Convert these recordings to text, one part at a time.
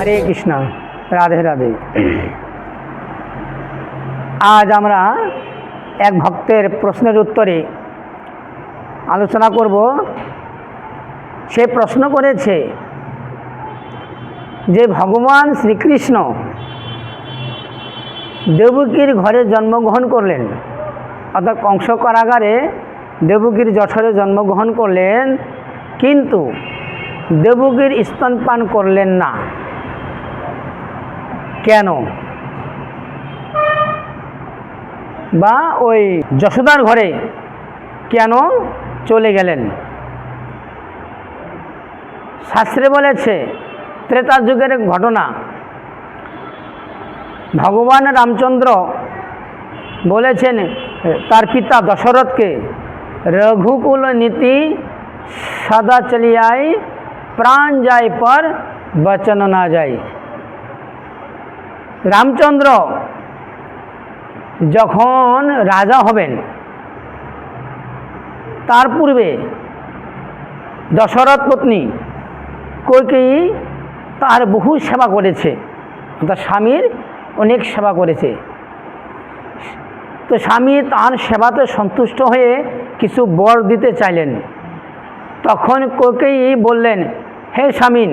হরে কৃষ্ণ, রাধে রাধে। আজ আমরা এক ভক্তের প্রশ্নের উত্তরে আলোচনা করব। সে প্রশ্ন করেছে যে, ভগবান শ্রীকৃষ্ণ দেবকীর ঘরে জন্মগ্রহণ করলেন, অর্থাৎ কংস কারাগারে দেবকীর জঠরে জন্মগ্রহণ করলেন, কিন্তু দেবকীর স্তনপান করলেন না। কেন? বা ওই যশোদার ঘরে কেন চলে গেলেন? শাস্ত্রে বলেছে, ত্রেতা যুগের ঘটনা। ভগবান রামচন্দ্র বলেছেন, তার পিতা দশরথকে, রঘুকুল নীতি সদা চলিয়াই, প্রাণ যায় পর বচন না যায়। রামচন্দ্র যখন রাজা হবেন, তার পূর্বে দশরথ পত্নী কৈকেয়ী তার বহু সেবা করেছে। তার স্বামীর অনেক সেবা করেছে। তো স্বামী তার সেবাতে সন্তুষ্ট হয়ে কিছু বর দিতে চাইলেন। তখন কৈকেয়ী বললেন, হে স্বামী,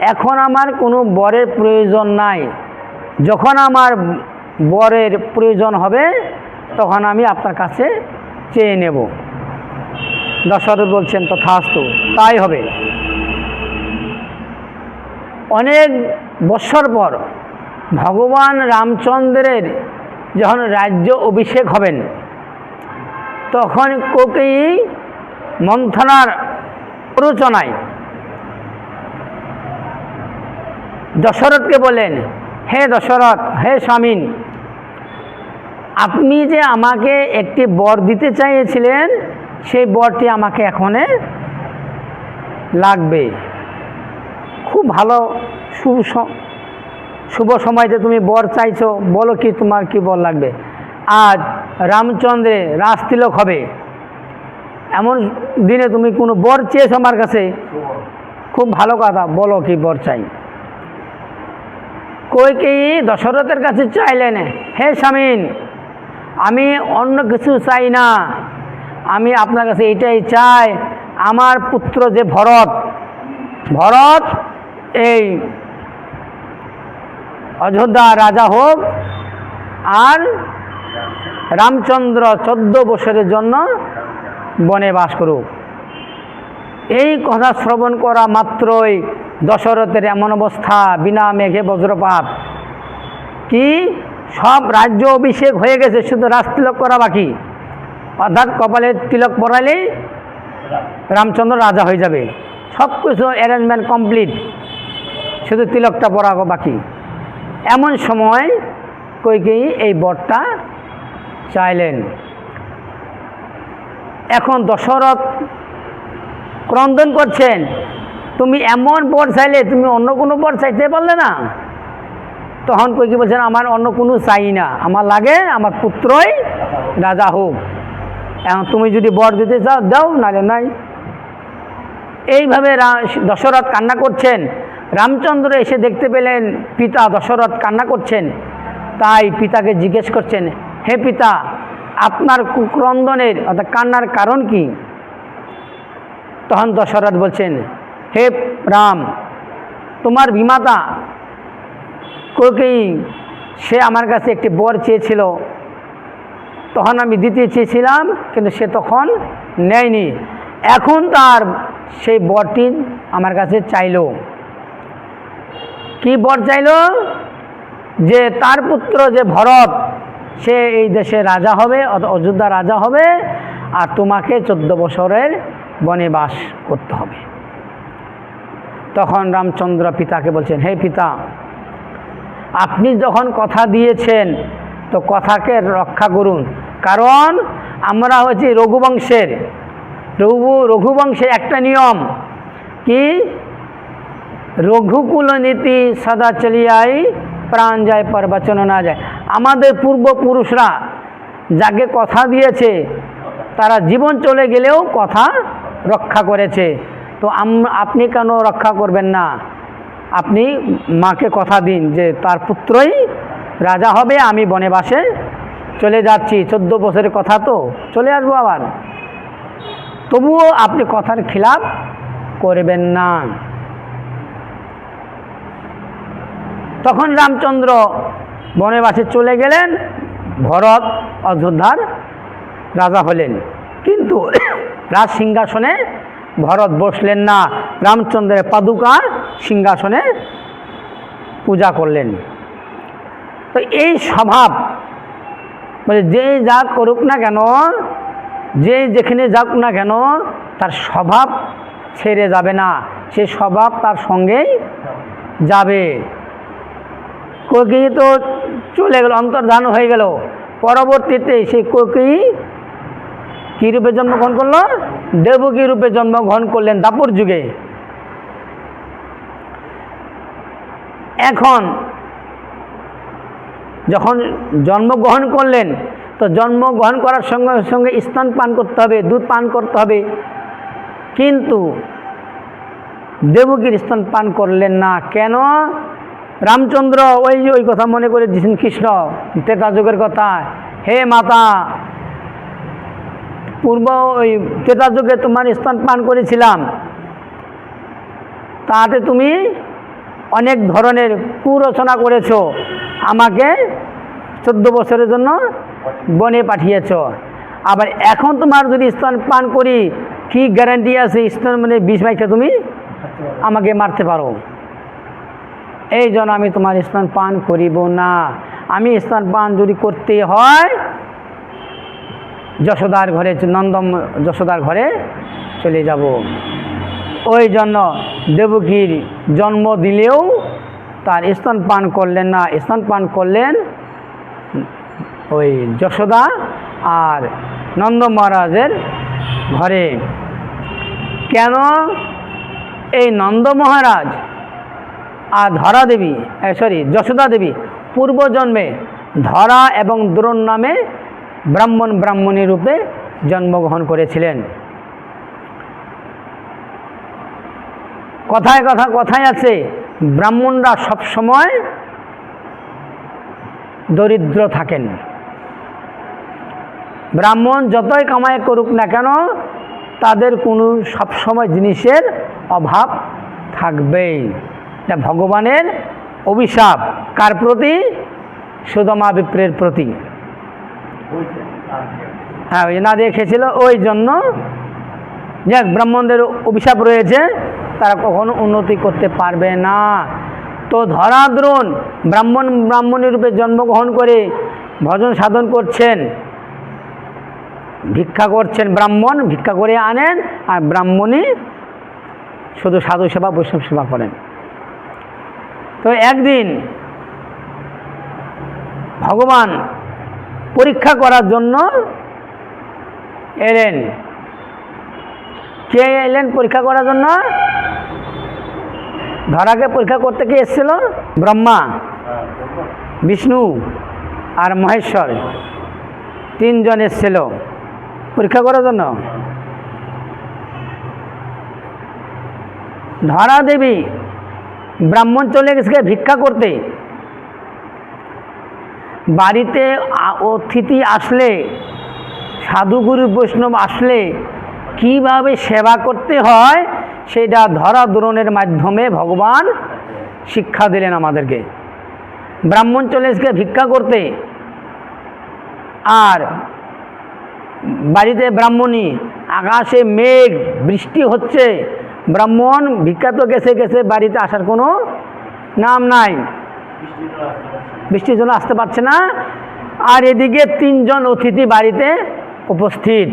এখন আমার কোনো বরের প্রয়োজন নাই। যখন আমার বরের প্রয়োজন হবে, তখন আমি আপনার কাছে চেয়ে নেব। দশরথ বলছেন, তথাস্তু, তাই হবে। অনেক বৎসর পর ভগবান রামচন্দ্রের যখন রাজ্য অভিষেক হবেন, তখন কোকেই মন্থনার প্ররোচনায় দশরথকে বলেন হে দশরথ হে স্বামীন আপনি যে আমাকে একটি বর দিতে চাইছিলেন সেই বরটি আমাকে এখনে লাগবে। খুব ভালো শুভ শুভ সময়তে তুমি বর চাইছো বলো কি তোমার কি বর লাগবে। আজ রামচন্দ্রে রাজতিলক হবে। এমন দিনে তুমি কোনো বর চেয়েছো আমার কাছে? খুব ভালো কথা বলো কি বর চাই। কৈকেয়ী দশরথের কাছে চাইলেন হে স্বামীন, আমি অন্য কিছু চাই না। আমি আপনার কাছে এটাই চাই, আমার পুত্র যে ভরত ভরত এই অযোধ্যা রাজা হোক আর রামচন্দ্র চোদ্দ বছরের জন্য বনে বাস করুক। এই কথা শ্রবণ করা মাত্রই দশরথের এমন অবস্থা, বিনা মেঘে বজ্রপাত। কি? সব রাজ্য অভিষেক হয়ে গেছে, শুধু রাজতিলক করা বাকি। অর্থাৎ কপালে তিলক পরালেই রামচন্দ্র রাজা হয়ে যাবে। সব কিছু অ্যারেঞ্জমেন্ট কমপ্লিট শুধু তিলকটা পরা বাকি। এমন সময় কৈকেয়ী এই বরটা চাইলেন। এখন দশরথ ক্রন্দন করছেন। তুমি এমন বর চাইলে, তুমি অন্য কোনো বর চাইতে পারলে না। তখন কই কি বলছেন, আমার অন্য কোনো চাই না। আমার লাগে, আমার পুত্রই রাজা হোক। এখন তুমি যদি বর দিতে চাও, দাও নালে নাই। এইভাবে দশরথ কান্না করছেন। রামচন্দ্র এসে দেখতে পেলেন, পিতা দশরথ কান্না করছেন। তাই পিতাকে জিজ্ঞেস করছেন, হে পিতা, আপনার কুক্রন্দনের অর্থাৎ কান্নার কারণ কি? তখন দশরথ বলছেন, হে রাম, তোমার বিমাতা কৈকেয়ী সে আমার কাছে একটি বর চেয়েছিল। তখন আমি দিতে চেয়েছিলাম, কিন্তু সে তখন নেয়নি। এখন তার সেই বরটি আমার কাছে চাইলো। কি বর চাইলো? যে তার পুত্র যে ভরত, সে এই দেশে রাজা হবে অযোধ্যা রাজা হবে, আর তোমাকে চোদ্দ বছরের বনে বাস করতে হবে। তখন রামচন্দ্র পিতাকে বলছেন, হে পিতা, আপনি যখন কথা দিয়েছেন, তো কথাকে রক্ষা করুন। কারণ আমরা হচ্ছে রঘুবংশের। রঘু রঘুবংশের একটা নিয়ম কি? রঘুকুল নীতি সদা চলিয়াই, প্রাণ যায় পর বচন না যায়। আমাদের পূর্বপুরুষরা যাকে কথা দিয়েছে, তারা জীবন চলে গেলেও কথা রক্ষা করেছে। তো আপনি কেন রক্ষা করবেন না? আপনি মাকে কথা দিন যে তার পুত্রই রাজা হবে, আমি বনেবাসে চলে যাচ্ছি। চোদ্দ বছরের কথা তো, চলে আসব আবার। তবুও আপনি কথার খিলাফ করবেন না। তখন রামচন্দ্র বনেবাসে চলে গেলেন, ভরত অযোধ্যার রাজা হলেন। কিন্তু রাজ সিংহাসনে ভরত বসলেন না। রামচন্দ্রের পাদুকা সিংহাসনে পূজা করলেন। তো এই স্বভাব মানে যে যা করুক না কেন, যে যেখানে যাক না কেন, তার স্বভাব ছেড়ে যাবে না। সে স্বভাব তার সঙ্গেই যাবে। কোকি তো চলে গেল, অন্তর্ধান হয়ে গেল। পরবর্তীতে সেই কোকি কী রূপে জন্মগ্রহণ করল? দেবকী রূপে জন্মগ্রহণ করলেন দাপর যুগে। এখন যখন জন্মগ্রহণ করলেন, তো জন্মগ্রহণ করার সঙ্গে সঙ্গে স্তন পান করতে হবে, দুধ পান করতে হবে। কিন্তু দেবকীর স্তন পান করলেন না। কেন? রামচন্দ্র ওই যে ওই কথা মনে করে দিয়েছেন কৃষ্ণ তেতা যুগের কথা, হে মাতা পূর্ব ওই তেতা যুগে তোমার স্তন পান করেছিলাম। তাতে তুমি অনেক ধরনের কুরচনা করেছ, আমাকে চোদ্দ বছরের জন্য বনে পাঠিয়েছ। আবার এখন তোমার যদি স্তন পান করি, কি গ্যারান্টি আছে স্তন মানে বিষ মাইকে তুমি আমাকে মারতে পারো? এই জন্য আমি তোমার স্তন পান করিব না। আমি স্তন পান যদি করতে হয় যশোদার ঘরে, নন্দম যশোদার ঘরে চলে যাব। ওই জন্য দেবকীর জন্ম দিলেও তার স্তন পান করলেন না। স্তন পান করলেন ওই যশোদা আর নন্দ মহারাজের ঘরে। কেন? এই নন্দ মহারাজ আর ধরা দেবী সরি যশোদা দেবী পূর্বজন্মে ধরা এবং দ্রোণ নামে ব্রাহ্মণ ব্রাহ্মণী রূপে জন্মগ্রহণ করেছিলেন। কথায় কথা কথায় আছে, ব্রাহ্মণরা সবসময় দরিদ্র থাকেন। ব্রাহ্মণ যতই কামাই করুক না কেন, তাদের কোনো সবসময় জিনিসের অভাব থাকবেই। এটা ভগবানের অভিশাপ। কার প্রতি? সুদমা বিপ্রের প্রতি। হ্যাঁ ওই না দেখেছিল ওই জন্য যাক ব্রাহ্মণদের অভিশাপ রয়েছে, তারা কখনো উন্নতি করতে পারবে না। তো ধরাদ্রোণ ব্রাহ্মণ, ব্রাহ্মণী রূপে জন্মগ্রহণ করে ভজন সাধন করছেন, ভিক্ষা করছেন ব্রাহ্মণ, ভিক্ষা করে আনেন আর ব্রাহ্মণী শুধু সাধু সেবা, বৈষ্ণব সেবা করেন। তো একদিন ভগবান পরীক্ষা করার জন্য এলেন। কে এলেন পরীক্ষা করার জন্য? ধরাকে পরীক্ষা করতে কে এসেছিল? ব্রহ্মা, বিষ্ণু আর মহেশ্বর। তিনজন এসেছিল পরীক্ষা করার জন্য। ধরা দেবী ব্রাহ্মণ চলে গেছে ভিক্ষা করতে। বাড়িতে অতিথি আসলে সাধুগুরু বৈষ্ণব আসলে, কীভাবে সেবা করতে হয়, সেটা ধরা দ্রোণের মাধ্যমে ভগবান শিক্ষা দিলেন আমাদেরকে। ব্রাহ্মণ চলে এসে ভিক্ষা করতে, আর বাড়িতে ব্রাহ্মণী, আকাশে মেঘ, বৃষ্টি হচ্ছে, ব্রাহ্মণ ভিক্ষা তো গেছে গেছে, বাড়িতে আসার কোনো নাম নাই। বৃষ্টির জন্য আসতে পারছে না। আর এদিকে তিনজন অতিথি বাড়িতে উপস্থিত।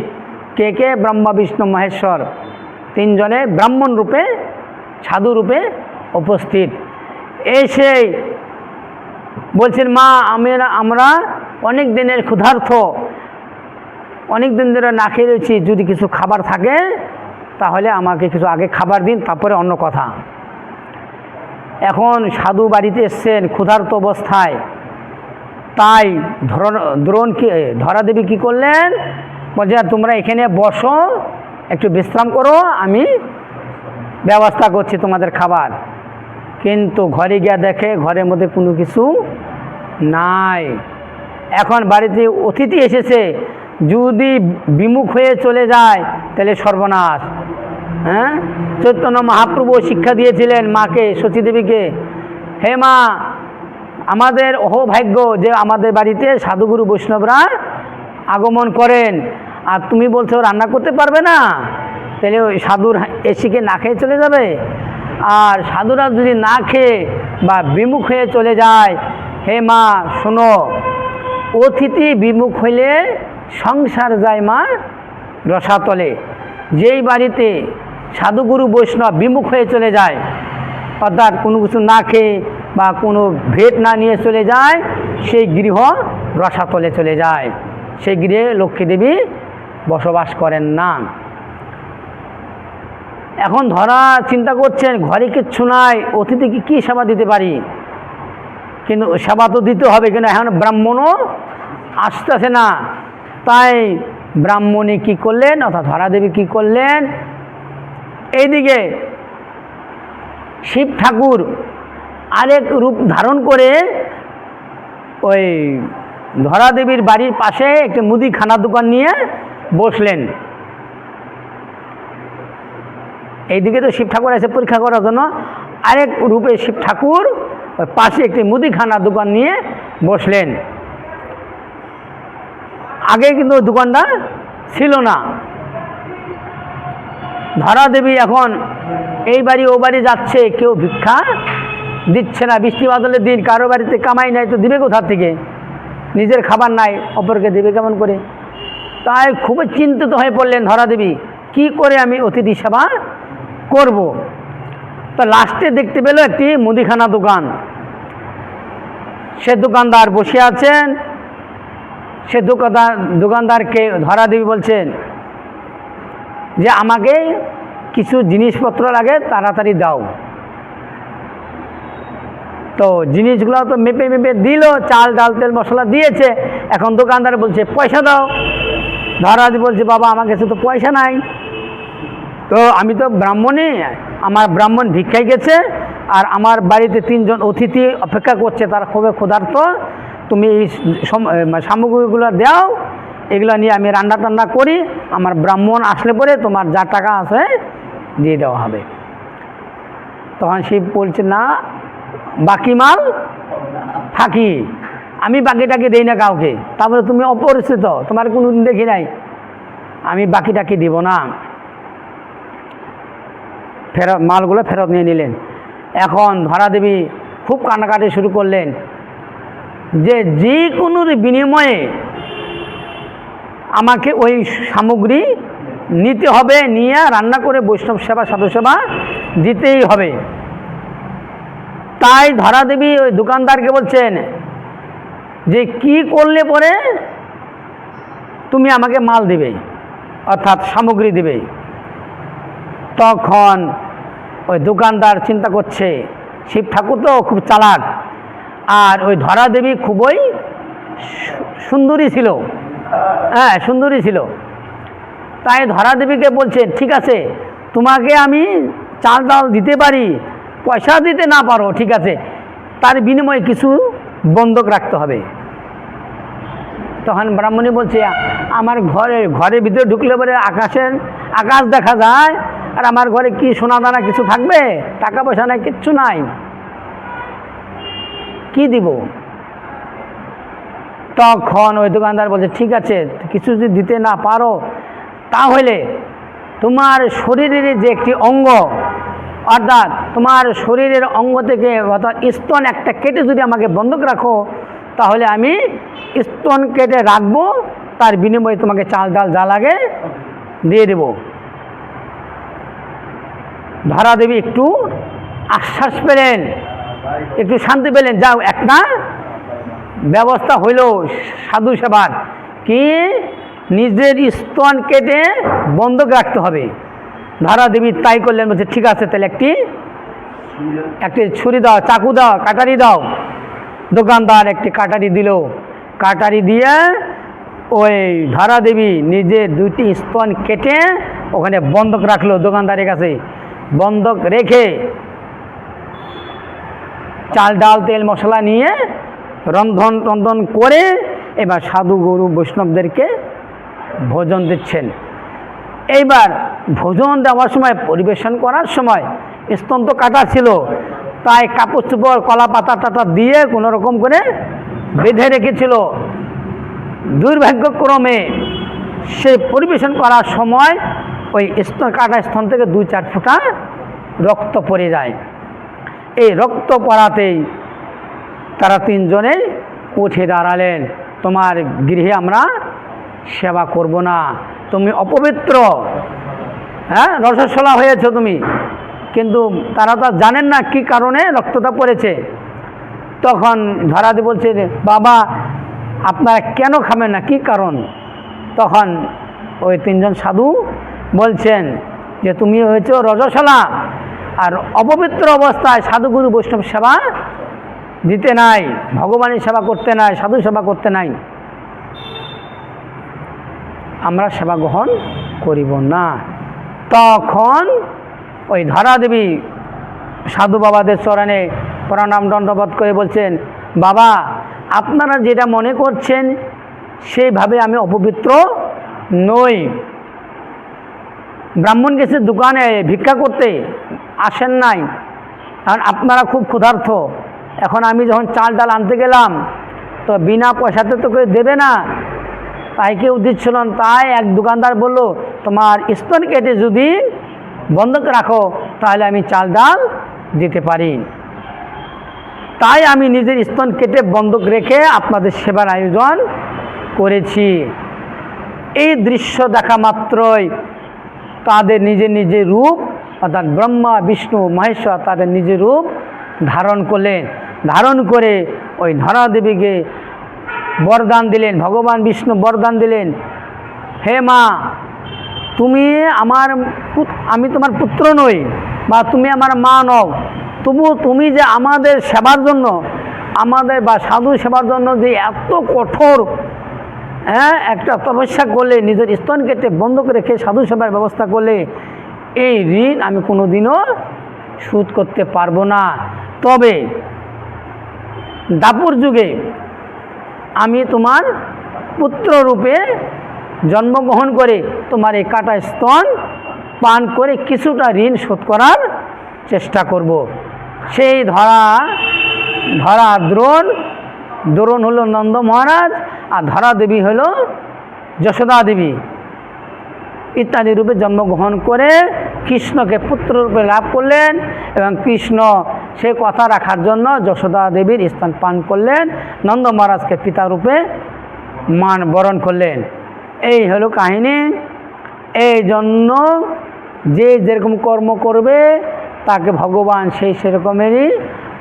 কে কে? ব্রহ্মা, বিষ্ণু, মহেশ্বর। তিনজনে ব্রাহ্মণ রূপে, সাধু রূপে উপস্থিত। এসে বলছেন, মা, আমরা আমরা অনেক দিনের ক্ষুধার্থ অনেক দিন ধরে না খেয়ে যদি কিছু খাবার থাকে, তাহলে আমাকে কিছু আগে খাবার দিন, তারপরে অন্য কথা। এখন সাধু বাড়িতে এসছেন, ক্ষুধার্ত অবস্থায়। তাই দ্রোণ কি, ধরা দেবী কী করলেন? বলছে তোমরা এখানে বসো, একটু বিশ্রাম করো, আমি ব্যবস্থা করছি তোমাদের খাবার। কিন্তু ঘরে গিয়া দেখে ঘরের মধ্যে কোনো কিছু নাই। এখন বাড়িতে অতিথি এসেছে, যদি বিমুখ হয়ে চলে যায়, তাহলে সর্বনাশ। হ্যাঁ? চৈতন্য মহাপ্রভু শিক্ষা দিয়েছিলেন মাকে, সতীদেবীকে। হে মা, আমাদের অহভাগ্য যে আমাদের বাড়িতে সাধুগুরু বৈষ্ণবরা আগমন করেন। আর তুমি বলছো, রান্না করতে পারবে না? তাহলে ওই সাধুর এসিকে না খেয়ে চলে যাবে? আর সাধুরা যদি না খেয়ে বা বিমুখ হয়ে চলে যায়, হে মা, শোনো, অতিথি বিমুখ হইলে সংসার যায় মা রসাতলে। যেই বাড়িতে সাধুগুরু বৈষ্ণব বিমুখ হয়ে চলে যায়। অর্থাৎ কোনো কিছু না খেয়ে বা কোনো ভেট না নিয়ে চলে যায়, সেই গৃহ রসাতলে চলে যায়। সেই গৃহে লক্ষ্মী দেবী বসবাস করেন না। এখন ধরা চিন্তা করছেন, ঘরে কিচ্ছু নাই, অতিথিকে কী সেবা দিতে পারি? কিন্তু সেবা তো দিতে হবে, কিন্তু এখন ব্রাহ্মণও আসতেছে না। তাই ব্রাহ্মণী কি করলেন, অর্থাৎ ধরাদেবী কি করলেন এইদিকে শিব ঠাকুর আরেক রূপ ধারণ করে ওই ধরাদেবীর বাড়ির পাশে একটি মুদিখানা দোকান নিয়ে বসলেন। এইদিকে তো শিব ঠাকুর আছে পরীক্ষা করার জন্য আরেক রূপে শিব ঠাকুর পাশে একটি মুদিখানা দোকান নিয়ে বসলেন। আগে কিন্তু দোকানটা ছিল না। ধরা দেবী এখন এই বাড়ি, ও বাড়ি যাচ্ছে, কেউ ভিক্ষা দিচ্ছে না। বৃষ্টি বাদলের দিন, কারও বাড়িতে কামাই নাই, তো দিবে কোথা থেকে? নিজের খাবার নাই, অপরকে দেবে কেমন করে? তাই খুবই চিন্তিত হয়ে পড়লেন ধরা দেবী, কি করে আমি অতিথি সেবা করব? তো লাস্টে দেখতে পেল একটি মুদিখানা দোকান। সে দোকানদার বসে আছেন। সে দোকানদার, দোকানদারকে ধরা দেবী বলছেন যে আমাকে কিছু জিনিসপত্র লাগে, তাড়াতাড়ি দাও। তো জিনিসগুলো তো মেপে মেপে দিল, চাল, ডাল, তেল, মশলা দিয়েছে। এখন দোকানদার বলছে, পয়সা দাও। ধরাদি বলছে, বাবা, আমার কাছে তো পয়সা নাই। তো আমি তো ব্রাহ্মণই আমার ব্রাহ্মণ ভিক্ষায় গেছে, আর আমার বাড়িতে তিনজন অতিথি অপেক্ষা করছে, তারা খুবই ক্ষুধার্ত। তুমি এই সামগ্রীগুলো দাও এগুলো নিয়ে আমি রান্না টান্না করি, আমার ব্রাহ্মণ আসলে পরে তোমার যা টাকা আছে দিয়ে দেওয়া হবে। তখন শিব বলছে, না, বাকি মাল থাকি। আমি বাকিটাকে দেই না কাউকে। তারপরে তুমি অপরিচিত, তোমার কোনো দিন দেখি নাই। আমি বাকিটাকে দিব না। ফেরত, মালগুলো ফেরত নিয়ে নিলেন। এখন ধরা দেবী খুব কান্নাকাটি শুরু করলেন যে যে কোনোর বিনিময়ে আমাকে ওই সামগ্রী নিতে হবে, নিয়ে রান্না করে বৈষ্ণব সেবা, সাধু সেবা দিতেই হবে। তাই ধরা দেবী ওই দোকানদারকে বলছেন যে, কি করলে পরে তুমি আমাকে মাল দেবে, অর্থাৎ সামগ্রী দেবে? তখন ওই দোকানদার চিন্তা করছে, শিব ঠাকুর তো খুব চালাক। আর ওই ধরা দেবী খুবই সুন্দরী ছিল। হ্যাঁ সুন্দরী ছিল। তাই ধরা দেবীকে বলছে, ঠিক আছে, তোমাকে আমি চাল ডাল দিতে পারি, পয়সা দিতে না পারো, ঠিক আছে, তার বিনিময়ে কিছু বন্ধক রাখতে হবে। তখন ব্রাহ্মণী বলছে, আমার ঘরে, ঘরের ভিতরে ঢুকলে পরে আকাশের আকাশ দেখা যায়, আর আমার ঘরে কি সোনা দানা কিছু থাকবে? টাকা পয়সা নাই, কিচ্ছু নাই। কি দিব? তখন ওই দোকানদার বলছে, ঠিক আছে, কিছু যদি দিতে না পারো, তাহলে তোমার শরীরের যে একটি অঙ্গ, অর্থাৎ তোমার শরীরের অঙ্গ থেকে অর্থাৎ স্তন একটা কেটে যদি আমাকে বন্ধক রাখো, তাহলে আমি স্তন কেটে রাখব, তার বিনিময়ে তোমাকে চাল ডাল যা লাগে দিয়ে দেব। ধরা দেবী একটু আশ্বাস পেলেন, একটু শান্তি পেলেন, যাও একটা ব্যবস্থা হইল সাধু সেবার, কি নিজের স্তন কেটে বন্ধক রাখতে হবে। ধারা দেবী তাই করলেন, বলছে, ঠিক আছে, তাহলে একটি একটি ছুরি দাও, চাকু দাও, কাটারি দাও। দোকানদার একটি কাটারি দিল। কাটারি দিয়ে ওই ধারা দেবী নিজের দুইটি স্তন কেটে ওখানে বন্ধক রাখল দোকানদারের কাছে। বন্ধক রেখে চাল, ডাল, তেল, মশলা নিয়ে রন্ধন টন্ধন করে এবার সাধু গুরু বৈষ্ণবদেরকে ভোজন দিচ্ছেন। এইবার ভোজন দেওয়ার সময়, পরিবেশন করার সময় স্তন্ত কাটা ছিল, তাই কাপড় চোপড়, কলা পাতা টাতা দিয়ে কোনো রকম করে বেঁধে রেখেছিল। দুর্ভাগ্যক্রমে সে পরিবেশন করার সময় ওই স্তন কাটা স্তন থেকে দুই চার ফোঁটা রক্ত পড়ে যায়। এই রক্ত পড়াতেই তারা তিনজনেই উঠে দাঁড়ালেন। তোমার গৃহে আমরা সেবা করব না। তুমি অপবিত্র। হ্যাঁ রসসলা হয়েছ তুমি। কিন্তু তারা তো জানেন না কি কারণে রক্তটা পড়েছে। তখন ধরাদি বলছে, বাবা, আপনারা কেন খাবেন না? কি কারণ? তখন ওই তিনজন সাধু বলছেন যে, তুমি হয়েছ রজশলা আর অপবিত্র অবস্থায় সাধুগুরু বৈষ্ণব সেবা দিতে নাই, ভগবানের সেবা করতে নাই, সাধু সেবা করতে নাই। আমরা সেবা গ্রহণ করিব না। তখন ওই ধরাদেবী সাধু বাবাদের চরণে প্রণাম দণ্ডবোধ করে বলছেন, বাবা, আপনারা যেটা মনে করছেন, সেইভাবে আমি অপবিত্র নই। ব্রাহ্মণ গেছে দোকানে ভিক্ষা করতে, আসেন নাই। কারণ আপনারা খুব ক্ষুধার্থ। এখন আমি যখন চাল ডাল আনতে গেলাম, তো বিনা পয়সাতে তো কেউ দেবে না। তাই কেউ দিচ্ছিল না। তাই এক দোকানদার বলল, তোমার স্তন কেটে যদি বন্ধক রাখো, তাহলে আমি চাল ডাল দিতে পারি। তাই আমি নিজের স্তন কেটে বন্ধক রেখে আপনাদের সেবার আয়োজন করেছি। এই দৃশ্য দেখা মাত্রই তাদের নিজের নিজের রূপ, অর্থাৎ ব্রহ্মা, বিষ্ণু, মহেশ্বর তাদের নিজের রূপ ধারণ করলেন। ধারণ করে ওই ধরাদেবীকে বরদান দিলেন, ভগবান বিষ্ণু বরদান দিলেন। হে মা, তুমি আমার আমি তোমার পুত্র নই বা তুমি আমার মা নও। তবু তুমি যে আমাদের সেবার জন্য, আমাদের বা সাধু সেবার জন্য যে এত কঠোর হ্যাঁ একটা তপস্যা করলে, নিজের স্তন কেটে বন্ধ করে রেখে সাধু সেবার ব্যবস্থা করলে, এই ঋণ আমি কোনোদিনও শোধ করতে পারব না। তবে দাপুর যুগে আমি তোমার পুত্র রূপে জন্মগ্রহণ করে তোমার এই কাটা স্তন পান করে কিছুটা ঋণ শোধ করার চেষ্টা করব। সেই ধরা ধরা দ্রোণ দ্রোণ হলো নন্দ মহারাজ আর ধরা দেবী হলো যশোদা দেবী ইত্যাদি রূপে জন্মগ্রহণ করে কৃষ্ণকে পুত্র রূপে লাভ করলেন এবং কৃষ্ণ সে কথা রাখার জন্য যশোদা দেবীর স্থান পান করলেন, নন্দ মহারাজকে পিতা রূপে মান বরণ করলেন। এই হলো কাহিনী। এই জন্য যে যেরকম কর্ম করবে, তাকে ভগবান সেই সেরকমেরই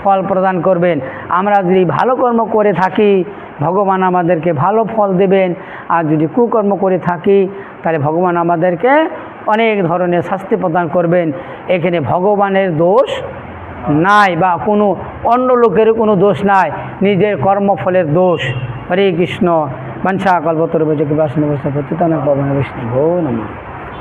ফল প্রদান করবেন। আমরা যদি ভালো কর্ম করে থাকি, ভগবান আমাদেরকে ভালো ফল দেবেন। আর যদি কুকর্ম করে থাকি, তাহলে ভগবান আমাদেরকে অনেক ধরনের শাস্তি প্রদান করবেন। এখানে ভগবানের দোষ নাই বা কোনো অন্য লোকের কোনো দোষ নাই, নিজের কর্মফলের দোষ। হরে কৃষ্ণ। বাঞ্ছা কল্পতর বৈজকি বাসন প্রতি তানা পবন বৈষ্ণব। নমঃ।